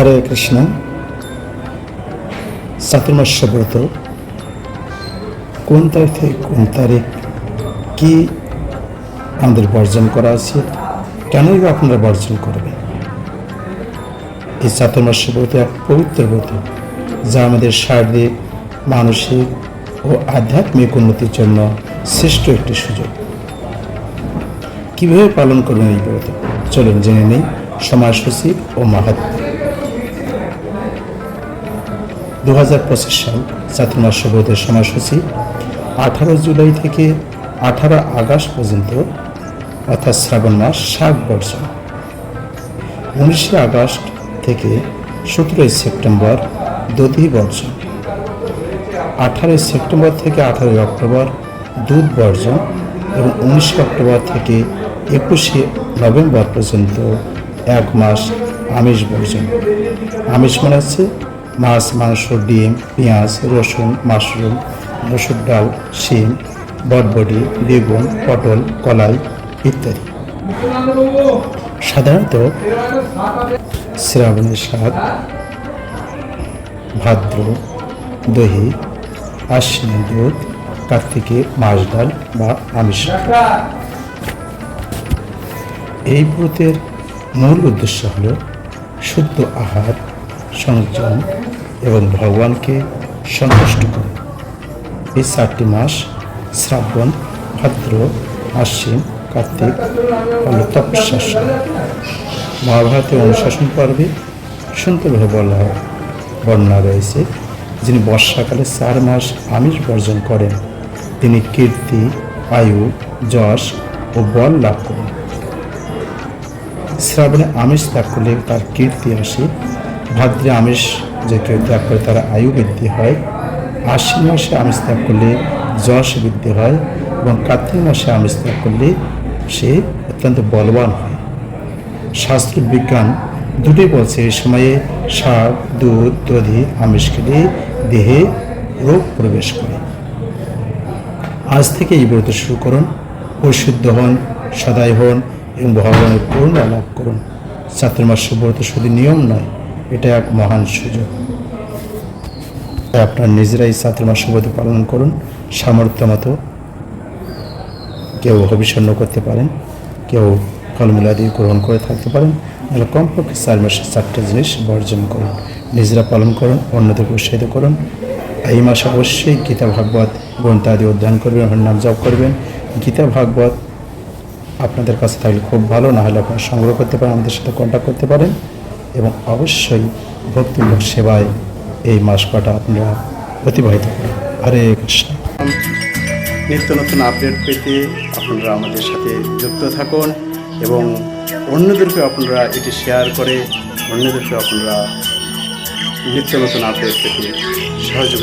হরে কৃষ্ণ। চাতুর্মাস্য ব্রত। কোন তারিখ কোন তারিখ, কি আমাদের বর্জন করা উচিত কেনই বা আপনারা বর্জন করবেন? এই চাতুর্মাস্য ব্রত এক পবিত্র ব্রত, যা আমাদের শারীরিক, মানসিক ও আধ্যাত্মিক উন্নতির জন্য শ্রেষ্ঠ একটি সুযোগ। কীভাবে পালন করবেন এই ব্রত? চলুন জেনে নেই সময়সূচি ও মাহাত্ম। দু হাজার পঁচিশ সাল চাতুর্মাস্য ব্রতের সময়সূচি, আঠারো জুলাই থেকে আঠারো আগস্ট পর্যন্ত, অর্থাৎ শ্রাবণ মাস ষাট বর্ষণ উনিশে আগস্ট থেকে সতেরোই সেপ্টেম্বর দধি বর্জন। আঠারোই সেপ্টেম্বর থেকে আঠারোই অক্টোবর দুধ বর্জন এবং উনিশে অক্টোবর থেকে একুশে নভেম্বর পর্যন্ত এক মাস আমিষ বর্জন। আমিষ মানে হচ্ছে মাছ, মাংস, ডিম, পেঁয়াজ, রসুন, মাশরুম, মসুর ডাল, শিম বটবডি বেগুন, পটল, কলাই ইত্যাদি। সাধারণত শ্রাবণের স্বাদ ভাদ্র, দহি, আশ্বিন দুধ, কার্তিকে মাছ ডাল বা আমিষ। এই ব্রতের মূল উদ্দেশ্য হল শুদ্ধ আহার সংযম এবং ভগবানকে সন্তুষ্ট করা এই চারটি মাস শ্রাবণ, ভাদ্র, আশ্বিন, কার্তিক হল তপস্যার সময়। মহাভারতের অনুশাসন পর্বে সুন্দরভাবে বলা হয়, বর্ণনা রয়েছে যিনি বর্ষাকালে চার মাস আমিষ বর্জন করেন তিনি কীর্তি, আয়ু, যশ ও বল লাভ করেন শ্রাবণে আমিষ ত্যাগ করলে তার কীর্তি আসে ভাদ্রে আমিষ যে কেউ ত্যাগ করে তার আয়ু বৃদ্ধি হয়, আশ্বিন মাসে আমিষ ত্যাগ করলে যশ বৃদ্ধি হয় এবং কার্তিক মাসে আমিষ ত্যাগ করলে সে অত্যন্ত বলবান হয়। শাস্ত্র বিজ্ঞান দুটোই বলছে, এই সময়ে শাক, দুধ, দধি আমিষ খেলে দেহে রোগ প্রবেশ করে। আজ থেকে এই ব্রত শুরু করুন, পরিশুদ্ধ হন, সদাই হন এবং ভগবানের করুণা লাভ করুন। চাতুর্মাস্য ব্রত শুধু নিয়ম নয় এটা এক মহান সুযোগ। আপনার নিজেরাই চাতুর্মাস্য ব্রত পালন করুন। সামর্থ্য মতো কেউ অভিসন্ন করতে পারেন, কেউ ফলমূলাদি গ্রহণ করে থাকতে পারেন। নাহলে কমপক্ষে চার মাসে চারটে জিনিস বর্জন করুন। নিজেরা পালন করুন, অন্যদেরকে উৎসাহিত করুন। এই মাসে অবশ্যই গীতা, ভাগবত, গ্রন্থ আদি অধ্যয়ন করবেন, হরিনাম জপ করবেন। গীতা, ভাগবত আপনাদের কাছে থাকলে খুব ভালো না হলে আপনারা সংগ্রহ করতে পারেন, আমাদের সাথে কন্ট্যাক্ট করতে পারেন। এবং অবশ্যই ভক্তিমূলক সেবায় এই মাস কটা আপনারা অতিবাহিত করেন। হরে কৃষ্ণ। নিত্য নতুন আপডেট পেতে আপনারা আমাদের সাথে যুক্ত থাকুন এবং অন্যদেরকে আপনারা এটি শেয়ার করে অন্যদেরকে আপনারা নিত্য নতুন আপডেট পেতে সহযোগিতা